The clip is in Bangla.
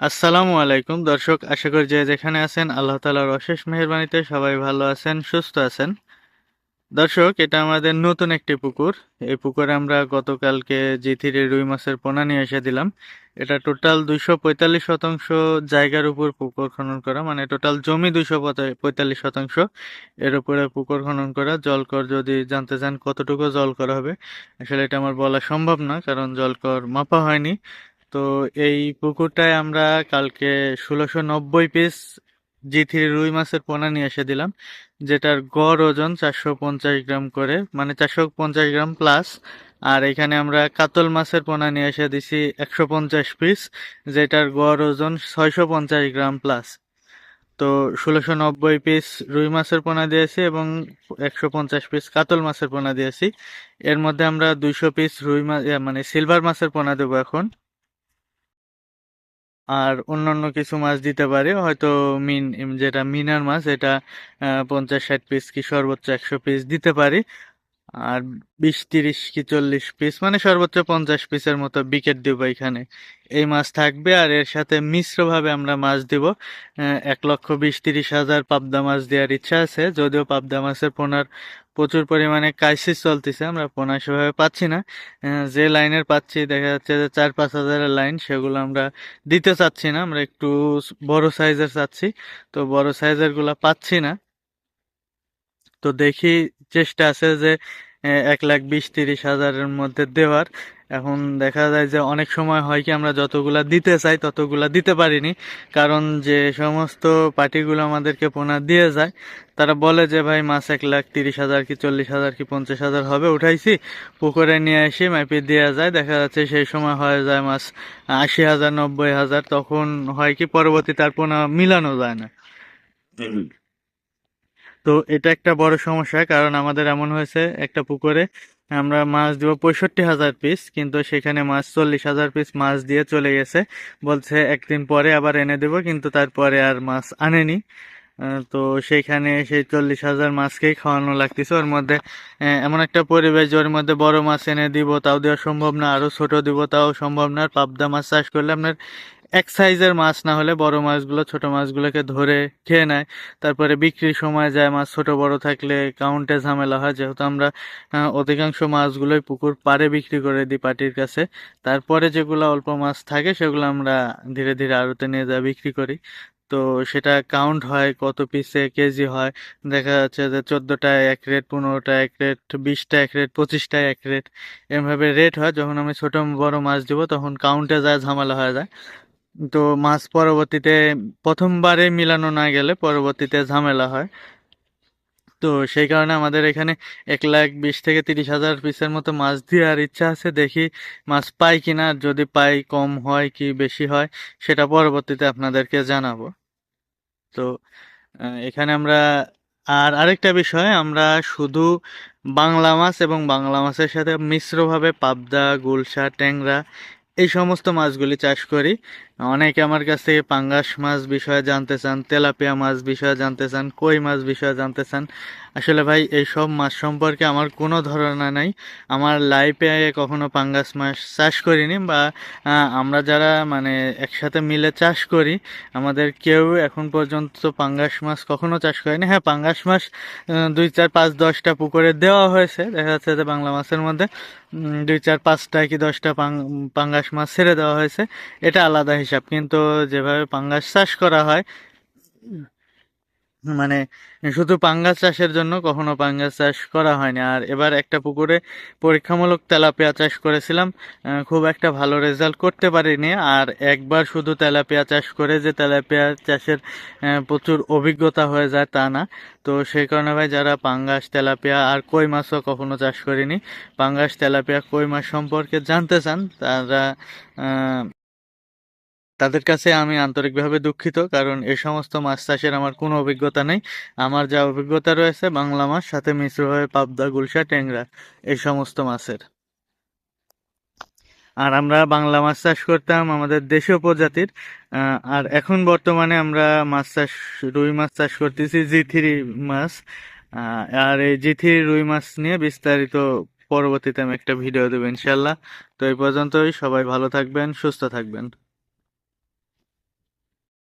আসসালামু আলাইকুম। দর্শক, আশা করি যে যেখানে আছেন, আল্লাহ তালার অশেষ মেহরবানিতে সবাই ভালো আছেন, সুস্থ আছেন। দর্শক, এটা আমাদের নতুন একটি পুকুর। এই পুকুরে আমরা গতকালকে জি থ্রি রুই মাছের পোনা নিয়ে এসে দিলাম। এটা টোটাল দুইশো পঁয়তাল্লিশ শতাংশ জায়গার উপর পুকুর খনন করা মানে টোটাল জমি দুইশো পঁয়তাল্লিশ শতাংশ। এর উপরে পুকুর খনন করা, জলকর যদি জানতে চান কতটুকু জল করা হবে, আসলে এটা আমার বলা সম্ভব না, কারণ জলকর মাপা হয়নি। তো এই পুকুরটায় আমরা কালকে ষোলোশো নব্বই পিস জি থ্রি রুই মাছের পোনা নিয়ে এসে দিলাম, যেটার গড় ওজন চারশো পঞ্চাশ গ্রাম করে মানে চারশো পঞ্চাশ গ্রাম প্লাস আর এখানে আমরা কাতল মাছের পোনা নিয়ে এসে দিছি একশো পঞ্চাশ পিস যেটার গড় ওজন ছয়শো পঞ্চাশ গ্রাম প্লাস তো ষোলোশো নব্বই পিস রুই মাছের পোনা দিয়েছি এবং একশো পঞ্চাশ পিস কাতল মাছের পোনা দিয়েছি। এর মধ্যে আমরা দুইশো পিস রুই মাছ মানে সিলভার মাছের পোনা দেবো এখন। আর অন্যান্য কিছু মাছ দিতে পারি, হয়তো মিন, যেটা মিনার মাছ, এটা পঞ্চাশ ষাট পিস কি সর্বোচ্চ একশো পিস দিতে পারি, আর বিশ, তিরিশ কি চল্লিশ পিস মানে সর্বোচ্চ পঞ্চাশ পিসের মতো বিকেট দিব এখানে। এই মাছ থাকবে, আর এর সাথে মিশ্রভাবে আমরা মাছ দিব এক লক্ষ বিশ, তিরিশ হাজার পাবদা মাছ দেওয়ার ইচ্ছা আছে, যদিও পাবদা মাছের পোনার প্রচুর পরিমাণে ক্রাইসিস চলতেছে, আমরা পোনা সেভাবে পাচ্ছি না। যে লাইনের পাচ্ছি, দেখা যাচ্ছে যে চার পাঁচ হাজারের লাইন সেগুলো আমরা দিতে চাচ্ছি না, আমরা একটু বড় সাইজের চাচ্ছি। তো বড় সাইজেরগুলা পাচ্ছি না। তো দেখি, চেষ্টা আছে যে এক লাখ বিশ তিরিশ হাজারের মধ্যে দেওয়ার। এখন দেখা যায় যে অনেক সময় হয় কি আমরা যতগুলা দিতে চাই ততগুলা দিতে পারিনি। কারণ যে সমস্ত পার্টিগুলো আমাদেরকে পোনা দিয়ে যায় তারা বলে যে ভাই মাছ এক লাখ তিরিশ হাজার কি চল্লিশ হাজার কি পঞ্চাশ হাজার হবে উঠাইছি। পুকুরে নিয়ে এসে মাইপে দেওয়া যায়। দেখা যাচ্ছে সেই সময় হয়ে যায় মাছ আশি হাজার নব্বই হাজার তখন হয় কি পরবর্তী তার পোনা মিলানো যায় না। তো এটা একটা বড় সমস্যা কারণ আমাদের এমন হয়েছে একটা পুকুরে আমরা মাছ দিব পঁয়ষট্টি হাজার পিস কিন্তু সেখানে মাছ চল্লিশ হাজার পিস মাছ দিয়ে চলে গেছে। বলছে একদিন পরে আবার এনে দেব, কিন্তু তারপরে আর মাছ আনেনি। তো সেইখানে সেই চল্লিশ হাজার মাছকেই খাওয়ানো লাগতেছে। ওর মধ্যে এমন একটা পরিবেশ যে ওর মধ্যে বড় মাছ এনে দিব, তাও দেওয়া সম্ভব না। আরও ছোট দিব, তাও সম্ভব না। পাবদা মাছ চাষ করলে আপনার এক সাইজের মাছ না হলে বড় মাছগুলো, ছোট মাছগুলোকে ধরে খেয়ে নেয়। তারপরে বিক্রির সময় যায়, মাছ ছোট বড় থাকলে কাউন্টে ঝামেলা হয়। যেহেতু আমরা অধিকাংশ মাছগুলোই পুকুর পাড়ে বিক্রি করে দিই পাটির কাছে। তারপরে যেগুলো অল্প মাছ থাকে, সেগুলো আমরা ধীরে ধীরে আড়তে নিয়ে যা বিক্রি করি। তো সেটা কাউন্ট হয় কত পিসে, কেজি হয়। দেখা যাচ্ছে যে চোদ্দোটায় এক রেট, পনেরোটা এক রেট, বিশটা এক রেট পঁচিশটায় এক রেট, এভাবে রেট হয়। যখন আমি ছোট বড় মাছ দিব, তখন কাউন্টে যায়, ঝামেলা হয়ে যায়। তো মাছ পরবর্তীতে প্রথমবারে মিলানো না গেলে পরবর্তীতে ঝামেলা হয়। তো সেই কারণে আমাদের এখানে এক লাখ বিশ থেকে তিরিশ হাজার পিসের মতো মাছ দেওয়ার ইচ্ছা আছে। দেখি মাছ পাই কিনা আর যদি পাই কম হয় কি বেশি হয়, সেটা পরবর্তীতে আপনাদেরকে জানাব। তো এখানে আমরা, আর আরেকটা বিষয়, আমরা শুধু বাংলা মাছ এবং বাংলা মাছের সাথে মিশ্রভাবে পাবদা, গুলশা, ট্যাংরা এই সমস্ত মাছগুলি চাষ করি। অনেকে আমার কাছ থেকে পাঙ্গাস মাছ বিষয়ে জানতে চান, তেলাপিয়া মাছ বিষয়ে জানতে চান, কই মাছ বিষয়ে জানতে চান আসলে ভাই, এই সব মাছ সম্পর্কে আমার কোনো ধারণা নাই। আমার লাইফে কখনো পাঙ্গাস মাছ চাষ করিনি বা আমরা যারা মানে একসাথে মিলে চাষ করি, আমাদের কেউ এখন পর্যন্ত পাঙ্গাস মাছ কখনো চাষ করেনি। হ্যাঁ পাঙ্গাস মাছ দুই চার পাঁচ দশটা পুকুরে দেওয়া হয়েছে, দেখা যাচ্ছে যে বাংলা মাছের মধ্যে দুই চার পাঁচটা কি দশটা পাঙ্গাস মাছ ছেড়ে দেওয়া হয়েছে। এটা আলাদা হিসাব, কিন্তু যেভাবে পাঙ্গাস চাষ করা হয় মানে শুধু পাঙ্গাস চাষের জন্য কখনো পাঙ্গাস চাষ করা হয়নি। আর এবার একটা পুকুরে পরীক্ষামূলক তেলাপিয়া চাষ করেছিলাম খুব একটা ভালো রেজাল্ট করতে পারিনি। আর একবার শুধু তেলাপিয়া চাষ করে যে তেলাপিয়া চাষের প্রচুর অভিজ্ঞতা হয়ে যায় তা না। তো সেই কারণে ভাই যারা পাঙ্গাস, তেলাপিয়া আর কই মাছও কখনো চাষ করিনি, পাঙ্গাস, তেলাপিয়া, কই মাছ সম্পর্কে জানতে চান, তারা তাদের কাছে আমি আন্তরিকভাবে দুঃখিত, কারণ এই সমস্ত মাছ চাষের আমার কোনো অভিজ্ঞতা নেই। আমার যা অভিজ্ঞতা রয়েছে, বাংলা মাছ, সাথে মিশ্রভাবে পাবদা, গুলশা, ট্যাংরা এই সমস্ত মাছের। আর আমরা বাংলা মাছ চাষ করতাম আমাদের দেশীয় প্রজাতির আর এখন বর্তমানে আমরা মাছ চাষ, রুই মাছ চাষ করতেছি, জি থ্রি মাছ। আর এই জি থ্রি রুই মাছ নিয়ে বিস্তারিত পরবর্তীতে আমি একটা ভিডিও দেবো ইনশাল্লাহ। তো এই পর্যন্তই, সবাই ভালো থাকবেন, সুস্থ থাকবেন।